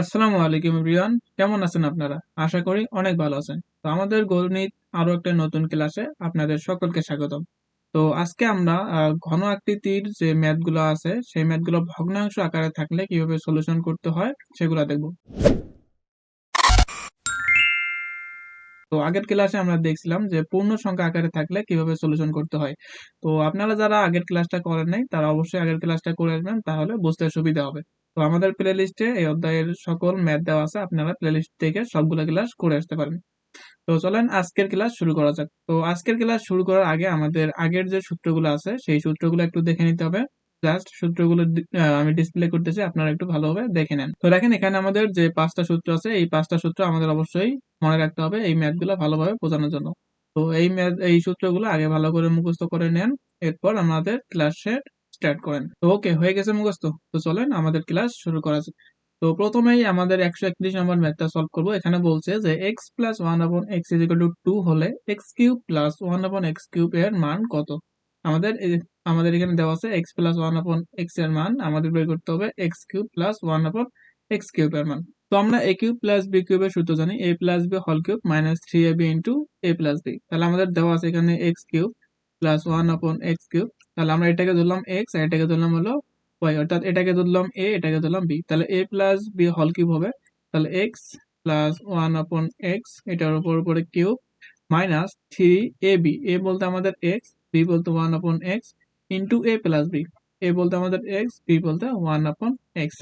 আসসালামু আলাইকুম এভরিওয়ান। কেমন আছেন আপনারা? আশা করি অনেক ভালো আছেন। তো আমাদের গণিত আরও একটা নতুন ক্লাসে আপনাদের সকলকে স্বাগতম। তো আজকে আমরা ঘন আকৃতির যে ম্যাথগুলো আছে, সেই ম্যাথগুলো ভগ্নাংশ আকারে থাকলে কীভাবে সলিউশন করতে হয়, সেগুলো দেখব। তো আগের ক্লাসে আমরা দেখছিলাম যে পূর্ণ সংখ্যা আকারে থাকলে কীভাবে সলিউশন করতে হয়। তো আপনারা যারা আগের ক্লাসটা করেন নাই, তারা অবশ্যই আগের ক্লাসটা করে আসবেন, তাহলে বুঝতে সুবিধা হবে। তো আমাদের প্লে লিস্টে এই অধ্যায়ের সকল ম্যাথ দেওয়া আছে, আপনারা প্লে লিস্ট থেকে সবগুলো ক্লাস করে আসতে পারেন। তো চলেন আজকের ক্লাস শুরু করা যাক। তো আজকের ক্লাস শুরু করার আগে আমাদের আগের যে সূত্রগুলো আছে, সেই সূত্রগুলো একটু দেখে নিতে হবে। জাস্ট সূত্রগুলো আমি ডিসপ্লে করতেছি, আপনারা একটু ভালোভাবে দেখে নেন। তো দেখেন এখানে আমাদের যে পাঁচটা সূত্র আছে, এই পাঁচটা সূত্র আমাদের অবশ্যই মনে রাখতে হবে এই ম্যাথগুলো ভালোভাবে বোঝানোর জন্য। তো এই ম্যাথ এই সূত্রগুলো আগে ভালো করে মুখস্থ করে নেন। এরপর আমাদের ক্লাসে স্টার্ট করেন। তো ওকে হয়ে গেছে মুখস্থ। তো চলেন, আমাদের ক্লাস শুরু করা যাক। তো প্রথমেই আমাদের একশো একত্রিশ নম্বর ম্যাথটা সলভ করব। এখানে বলছে যে x plus one upon x is two two হলে x cube plus one upon x cube এর মান কত? আমাদের আমাদের এখানে দেওয়া আছে এক্স প্লাস ওয়ান আপন এক্সের মান। আমাদের বের করতে হবে x cube plus one upon x cube এর মান। তো আমরা এ কিউব প্লাস বি কিউবের সূত্র জানি। এ প্লাস বি হল cube minus three A B into A plus B তাহলে আমাদের দেওয়া আছে এখানে x cube plus one upon x cube তাহলে আমরা এটাকে ধরলাম এক্স আর এটাকে ধরলাম হলো ওয়াই অর্থাৎ এটাকে ধরলাম এ এটাকে ধরলাম বি তাহলে এ প্লাস বি হল কিউব হবে। তাহলে x plus one upon x এটার উপর উপরে cube minus three A B A বলতে আমাদের এক্স বি বলতে one upon x into A plus B A বলতে আমাদের এক্স বি বলতে ওয়ান আপন এক্স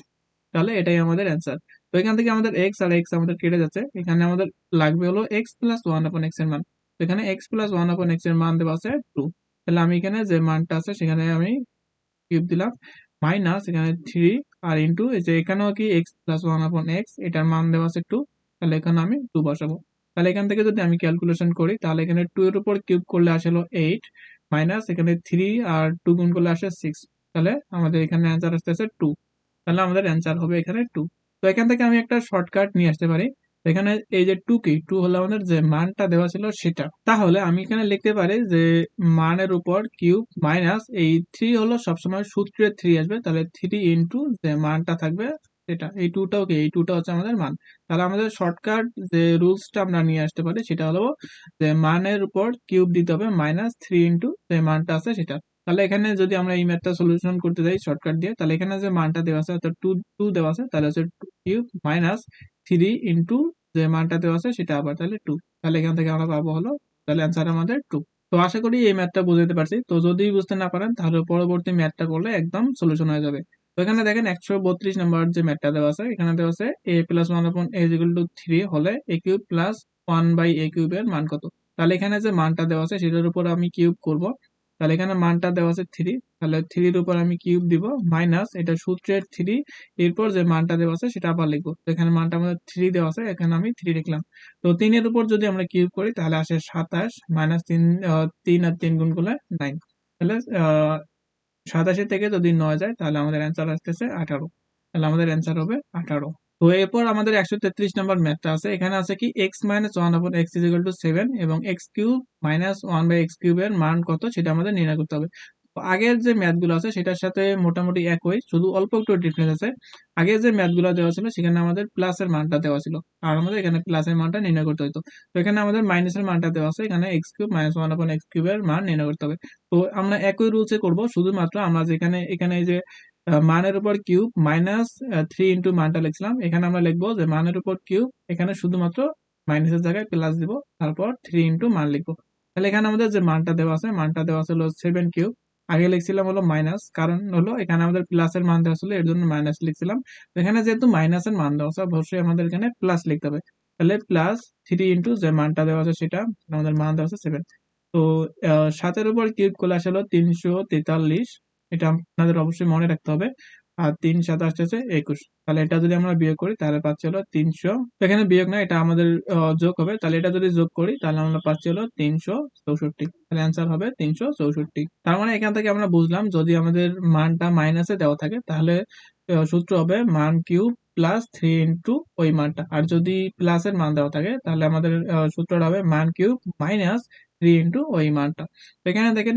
তাহলে এটাই আমাদের অ্যান্সার তো এখান থেকে আমাদের এক্স আর এক্স আমাদের কেটে যাচ্ছে। এখানে আমাদের লাগবে হলো এক্স প্লাস ওয়ান আপন এক্সের মান। এখানে এক্স প্লাস ওয়ান আপন এক্সের মান দেওয়া আছে টু তাহলে আমি এখানে যে মানটা আছে সেখানে আমি কিউব দিলাম। মাইনাস এখানে থ্রি আর ইন্টু যে এখানেও কি x plus one upon x এটার মান দেওয়া আছে টু তাহলে এখানে আমি টু বসাবো। তাহলে এখান থেকে যদি আমি ক্যালকুলেশন করি, তাহলে এখানে টু এর উপর কিউব করলে আসলো এইট মাইনাস এখানে থ্রি আর টু গুণ করলে আসে সিক্স তাহলে আমাদের এখানে অ্যান্সার আসতেছে টু তাহলে আমাদের অ্যান্সার হবে এখানে টু তো এখান থেকে আমি একটা শর্টকাট নিয়ে আসতে পারি। এখানে এই যে টু কি টু হলো আমাদের যে মানটা দেওয়া ছিল সেটা। তাহলে আমি এখানে লিখতে পারি যে মানের উপর কিউব মাইনাস এই থ্রি হলো সবসময় সূত্রের থ্রি আসবে। তাহলে থ্রি ইন্টু যে মানটা থাকবে সেটা, এই টুটাও কি? এই টুটা হচ্ছে আমাদের মান। তাহলে আমাদের শর্টকাট যে রুলসটা আমরা নিয়ে আসতে পারি সেটা হলো যে মানের উপর কিউব দিতে হবে মাইনাস থ্রি ইন্টু যে মানটা আছে সেটা। তাহলে এখানে যদি আমরা এই ম্যাথটা সলিউশন করতে যাই শর্টকাট দিয়ে, তাহলে এখানে যে মানটা দেওয়া আছে অর্থাৎ টু টু দেওয়া আছে, তাহলে হচ্ছে two cube minus three into যে মানটা দেওয়া আছে সেটা আবার তাহলে টু তাহলে এখান থেকে আমরা পাবো হলো, তাহলে অ্যান্সার আমাদের টু তো আশা করি এই ম্যাথটা বুঝতে পারছি। তো যদি বুঝতে না পারেন, তাহলে পরবর্তী ম্যাথটা করলে একদম সলিউশন হয়ে যাবে। তো এখানে দেখেন একশো বত্রিশ নাম্বার যে ম্যাথটা দেওয়া আছে, এখানে দেওয়া আছে এ প্লাস ওয়ান আপন এ ইকুয়াল টু থ্রি হলে A cube plus one by A কিউবের মান কত? তাহলে এখানে যে মানটা দেওয়া আছে, সেটার উপর আমি কিউব করব। তাহলে এখানে মানটা দেওয়া আছে থ্রি তাহলে থ্রির উপর আমি কিউব দিব মাইনাস এটা সূত্রের থ্রি এরপর যে মানটা দেওয়া আছে সেটা আবার লিখব। তো এখানে মানটা আমাদের থ্রি দেওয়া আছে, এখানে আমি থ্রি লিখলাম। তো তিনের উপর যদি আমরা কিউব করি, তাহলে আসে সাতাশ মাইনাস তিন তিন আর তিন গুণ করলে নাইন তাহলে সাতাশি থেকে যদি নয় যায়, তাহলে আমাদের অ্যান্সার আসতেছে আঠারো। তাহলে আমাদের অ্যান্সার হবে আঠারো। তো এরপর আমাদের একশো তেত্রিশ নম্বর ম্যাথটা আছে। এখানে আছে কি x minus one upon x is two seven এবং x cube minus one by x কিউবের মান কত, সেটা আমাদের নির্ণয় করতে হবে। আগের যে ম্যাথগুলো আছে, সেটার সাথে মোটামুটি একই, শুধু অল্প একটু ডিফারেন্স আছে। আগে যে ম্যাথগুলো দেওয়া ছিল, সেখানে আমাদের প্লাসের মানটা দেওয়া ছিল। আর আমাদের এখানে প্লাসের মানটা নির্ণয় করতে হতো তো। এখানে আমাদের মাইনাসের মানটা দেওয়া আছে, এখানে x cube minus one upon x কিউবের মান নির্ণয় করতে হবে। তো আমরা একই রুলসে করব, শুধুমাত্র আমরা যেখানে, এখানে যে মানের উপর কিউব মাইনাস থ্রি ইন্টু মানটা লিখছিলাম। এখানে আমরা লিখব যে মানের উপর কিউব, এখানে শুধুমাত্র মাইনাসের জায়গায় প্লাস দিব, তারপর থ্রি ইন্টু মান লিখব। তাহলে এখানে আমাদের যে মানটা দেওয়া আছে, মানটা দেওয়া ছিল সেভেন কিউব। আগে লিখছিলাম হলো মাইনাস কারণ হলো এখানে আমাদের প্লাসের মান দেওয়া ছিল, এর জন্য মাইনাস লিখছিলাম। এখানে যেহেতু মাইনাসের মান দেওয়া আছে, অবশ্যই আমাদের এখানে প্লাস লিখতে হবে। তাহলে প্লাস থ্রি ইন্টু যে মানটা দেওয়া আছে সেটা, আমাদের মান দেওয়া আছে সেভেন তো সাতের উপর কিউব করলে আসলে তিনশো তেতাল্লিশ। এটা আপনাদের অবশ্যই মনে রাখতে হবে। আর তিন সাত আসতেছে একুশ। তাহলে এটা যদি আমরা বিয়োগ করি, তাহলে পাচ্ছি হলো তিনশো। এখানে বিয়োগ না এটা আমাদের যোগ হবে। তাহলে এটা যদি যোগ করি, তাহলে আমরা পাচ্ছি হলো তিনশো চৌষট্টি। তাহলে অ্যান্সার হবে তিনশো চৌষট্টি। তার মানে এখান থেকে আমরা বুঝলাম, যদি আমাদের মানটা মাইনাসে দেওয়া থাকে, তাহলে সূত্র হবে মান কিউব প্লাস থ্রি ইন্টু ওই মানটা। আর যদি প্লাসের মান দেওয়া থাকে, তাহলে আমাদের সূত্রটা হবে মান কিউব মাইনাস থ্রি ইন্টু ওই মানটা। এখানে দেখেন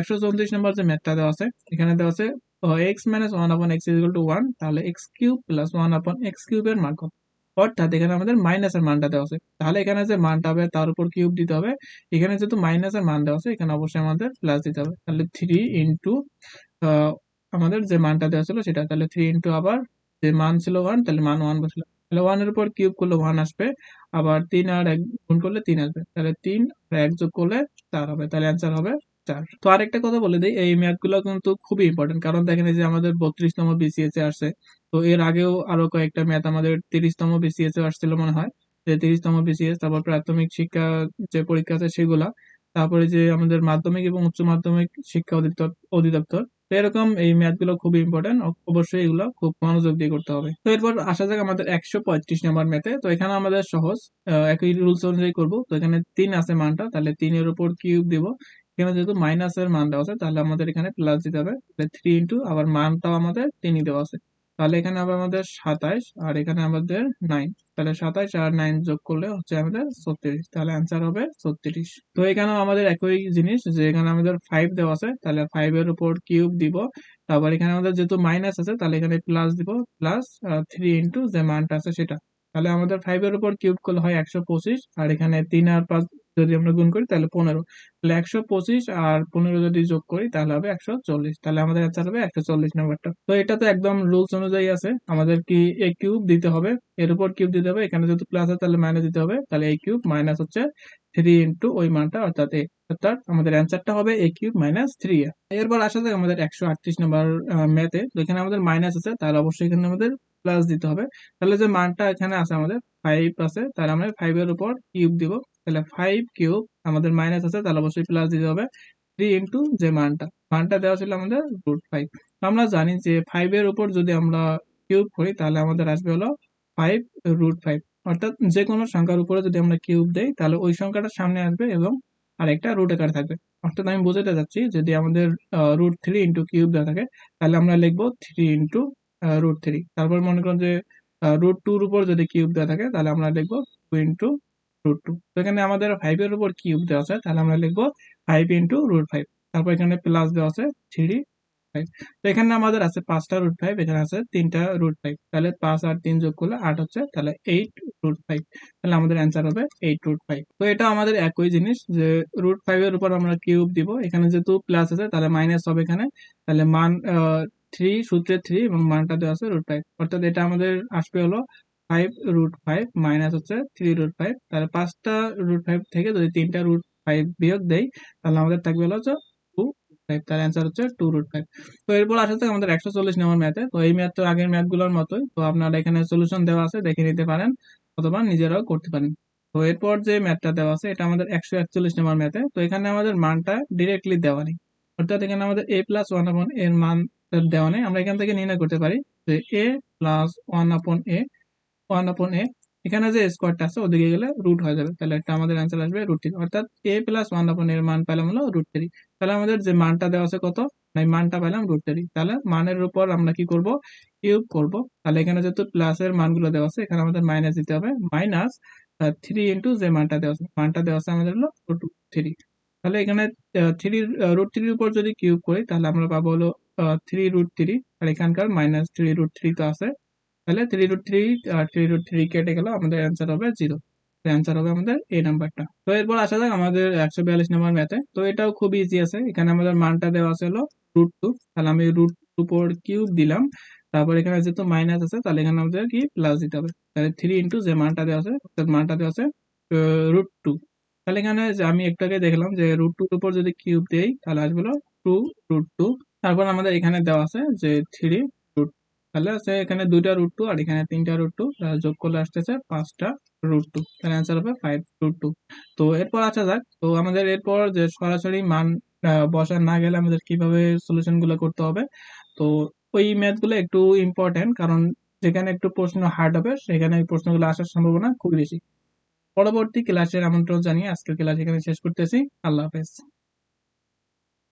একশো চৌত্রিশ নম্বর যে ম্যাথটা দেওয়া আছে, এখানে দেওয়া আছে x minus one upon x equal to one তাহলে x cube plus one upon x কিউবের মান কত? অর্থাৎ এখানে আমাদের মাইনাসের মানটা দেওয়া আছে। তাহলে এখানে যে মানটা হবে, তার উপর কিউব দিতে হবে। এখানে যেহেতু মাইনাসের মান দেওয়া আছে, এখানে অবশ্যই আমাদের প্লাস দিতে হবে। তাহলে থ্রি ইন্টু আমাদের যে মানটা দেওয়া ছিল সেটা, তাহলে থ্রি ইন্টু আবার, যে মান ছিল ওয়ান তাহলে মান ওয়ান বসল। তাহলে ওয়ানের উপর কিউব করলে ওয়ান আসবে, আবার তিন আর এক গুণ করলে তিন আসবে। তাহলে তিন আর এক যোগ করলে চার হবে, তাহলে অ্যান্সার হবে চার। তো আরেকটা কথা বলে দিই, এই ম্যাথগুলো কিন্তু খুবই ইম্পর্টেন্ট কারণ দেখেন যে আমাদের বত্রিশতম বিসিএস আসছে, তো এর আগেও আরও কয়েকটা ম্যাথ আমাদের তিরিশতম বিসিএস আসছিল মনে হয়, যে তিরিশতম বিসিএস তারপর প্রাথমিক শিক্ষা যে পরীক্ষা আছে সেগুলা, তারপরে যে আমাদের মাধ্যমিক এবং উচ্চ মাধ্যমিক শিক্ষা অধিদপ্তর অধিদপ্তর তো এরকম এই ম্যাথগুলো খুবই ইম্পর্টেন্ট অবশ্যই এগুলো খুব মনোযোগ দিয়ে করতে হবে। তো এরপর আসা যাক আমাদের একশো পঁয়ত্রিশ নাম্বার ম্যাথে। তো এখানে আমাদের সহজ। একই রুলস অনুযায়ী করব। তো এখানে তিন আছে মানটা, তাহলে তিনের উপর কিউব দিব। এখানে যেহেতু মাইনাসের মান দেওয়া আছে, তাহলে আমাদের এখানে প্লাস দিতে হবে। থ্রি ইন্টু আবার মানটাও আমাদের তিনই দেওয়া আছে। তাহলে এখানে আবার আমাদের সাতাইশ আর এখানে আমাদের নাইন তাহলে সাতাইশ আর নাইন যোগ করলে হচ্ছে আমাদের ছত্রিশ। তাহলে অ্যান্সার হবে ছত্রিশ। তো এখানেও আমাদের একই জিনিস যে এখানে আমাদের ফাইভ দেওয়া আছে, তাহলে ফাইভ এর উপর কিউব দিব। তারপর এখানে আমাদের যেহেতু মাইনাস আছে, তাহলে এখানে প্লাস দিব। প্লাস থ্রি ইন্টু যে মানটা আছে সেটা। তাহলে আমাদের ফাইভ এর উপর কিউব করলে হয় একশো পঁচিশ। আর এখানে তিন আর পাঁচ যদি আমরা গুণ করি, তাহলে পনেরো। তাহলে একশো পঁচিশ আর পনেরো যদি যোগ করি, তাহলে হবে একশো চল্লিশ। তাহলে আমাদের অ্যান্সার হবে একশো চল্লিশ নাম্বারটা। তো এটা তো একদম রুলস অনুযায়ী আছে। আমাদের কি এ কিউব দিতে হবে? এর উপর কিউব দিতে হবে। এখানে যেহেতু প্লাস আছে, তাহলে মাইনাস দিতে হবে। তাহলে এ কিউব মাইনাস হচ্ছে থ্রি ইন্টু ওই মানটা, অর্থাৎ এ অর্থাৎ আমাদের অ্যান্সারটা হবে এ কিউব মাইনাস থ্রি এরপর আসা যাক আমাদের একশো আটত্রিশ নাম্বার ম্যাথে তো এখানে আমাদের মাইনাস আছে, তাহলে অবশ্যই এখানে আমাদের প্লাস দিতে হবে। তাহলে যে মানটা এখানে আছে আমাদের ফাইভ আছে, তাহলে আমরা ফাইভ এর উপর কিউব দিব। তাহলে ফাইভ কিউব আমাদের মাইনাস আছে, তাহলে অবশ্যই প্লাস দিতে হবে। থ্রি ইন্টু যে মানটা মানটা দেওয়া ছিল আমাদের রুট ফাইভ আমরা জানি যে ফাইভের উপর যদি আমরা কিউব করি, তাহলে আমাদের আসবে হলো ফাইভ রুট ফাইভ অর্থাৎ যে কোনো সংখ্যার উপরে যদি আমরা কিউব দেই, তাহলে ওই সংখ্যাটা সামনে আসবে এবং আরেকটা রুট আকার থাকবে। অর্থাৎ আমি বোঝাতে যাচ্ছি যদি আমাদের রুট থ্রি ইন্টু কিউব দেওয়া থাকে, তাহলে আমরা লিখব থ্রি ইন্টু রুট থ্রি তারপর মনে করুন যে রুট টুর উপর যদি কিউব দেওয়া থাকে, তাহলে আমরা লিখব টু ইন্টু রুট টু তো এখানে আমাদের ফাইভ এর উপর কিউব দেওয়া আছে, তাহলে আমরা লিখব ফাইভ ইন্টু রুট ফাইভ তারপর এখানে প্লাস দেওয়া আছে থ্রি ফাইভ তো এখানে আমাদের আছে পাঁচটা রুট ফাইভ এখানে আছে তিনটা রুট ফাইভ তাহলে পাঁচ আর তিন যোগ করলে আট হচ্ছে, তাহলে এইট রুট ফাইভ তাহলে আমাদের অ্যান্সার হবে এইট রুট ফাইভ তো এটা আমাদের একই জিনিস যে রুট ফাইভ এর উপর আমরা কিউব দিব, এখানে যেহেতু প্লাস আছে, তাহলে মাইনাস হবে এখানে। তাহলে মান থ্রি সূত্রে থ্রি এবং মানটা দেওয়া আছে রুট ফাইভ অর্থাৎ এটা আমাদের আসবে হলো ফাইভ রুট ফাইভ মাইনাস হচ্ছে থ্রি রুট ফাইভ তাহলে পাঁচটা রুট ফাইভ থেকে যদি তিনটা রুট ফাইভ বিয়োগ দেই, তাহলে আমাদের থাকবে হলো হচ্ছে টু ফাইভ তার অ্যান্সার হচ্ছে টু রুট ফাইভ তো এরপর আসা থেকে আমাদের একশো চল্লিশ নম্বর ম্যাথে তো এই ম্যাথ তো আগের ম্যাথগুলোর মতোই। তো আপনারা এখানে সলিউশন দেওয়া আছে, দেখে নিতে পারেন অথবা নিজেরাও করতে পারেন। তো এরপর যে ম্যাথটা দেওয়া আছে, এটা আমাদের একশো একচল্লিশ নম্বর ম্যাথে তো এখানে আমাদের মানটা ডিরেক্টলি দেওয়া নেই। অর্থাৎ এখানে আমাদের এ প্লাস ওয়ান আপন এর মান দেওয়া নেই। আমরা এখান থেকে নির্ণয় করতে পারি যে এ প্লাস ওয়ান আপন এ ওয়ান আপন এ এখানে যে স্কোয়ারটা আছে, ওদিকে গেলে রুট হয়ে যাবে। তাহলে আমাদের অ্যান্সার আসবে রুট থ্রি অর্থাৎ এ প্লাস ওয়ান আপন এর মান পেলাম হলো রুট থ্রি তাহলে আমাদের যে মানটা দেওয়া আছে কত? মানটা পেলাম রুট থ্রি তাহলে মানের উপর আমরা কি করব? কিউব করব। তাহলে এখানে যেহেতু মানগুলো দেওয়া আছে, এখানে আমাদের মাইনাস দিতে হবে। মাইনাস থ্রি ইন্টু যে মানটা দেওয়া আছে, মানটা দেওয়া আছে আমাদের হলো রুট থ্রি তাহলে এখানে থ্রি রুট থ্রির উপর যদি কিউব করি, তাহলে আমরা পাবো হলো থ্রি রুট থ্রি আর এখানকার মাইনাস থ্রি রুট থ্রি তো আছে। তাহলে থ্রি রুট থ্রি আর থ্রি রুট থ্রি কেটে গেল, আমাদের অ্যান্সার হবে জিরো অ্যান্সার হবে আমাদের এই নাম্বারটা তো এরপর আসা যাক আমাদের একশো বিয়াল্লিশ নাম্বার ম্যাথে তো এটাও খুব ইজি আছে। এখানে আমাদের মানটা দেওয়া আছে হলো রুট টু তাহলে আমি রুট উপর কিউব দিলাম। তারপর এখানে যেহেতু মাইনাস আছে, তাহলে এখানে আমাদের কি প্লাস দিতে হবে। তাহলে থ্রি ইন্টু যে মানটা দেওয়া আছে অর্থাৎ মানটা দেওয়া আছে রুট টু তাহলে এখানে আমি একটু আগে দেখলাম যে রুট টুর উপর যদি কিউব দেই, তাহলে আসবে টু রুট টু তারপর আমাদের এখানে দেওয়া আছে যে থ্রি তাহলে আছে এখানে দুইটা রুট টু আর এখানে তিনটা রুট টু যোগ করলে আসতেছে পাঁচটা রুট টু তাহলে অ্যান্সার হবে ফাইভ রুট টু তো এরপর আসা যাক, তো আমাদের এরপর যে সরাসরি মান বসা না গেলে আমাদের কীভাবে সলিউশনগুলো করতে হবে? তো ওই ম্যাথগুলো একটু ইম্পর্টেন্ট কারণ যেখানে একটু প্রশ্ন হার্ড হবে, সেখানে এই প্রশ্নগুলো আসার সম্ভাবনা খুব বেশি। পরবর্তী ক্লাসের আমন্ত্রণ জানিয়ে আজকের ক্লাস এখানে শেষ করতেছি। আল্লাহ হাফেজ।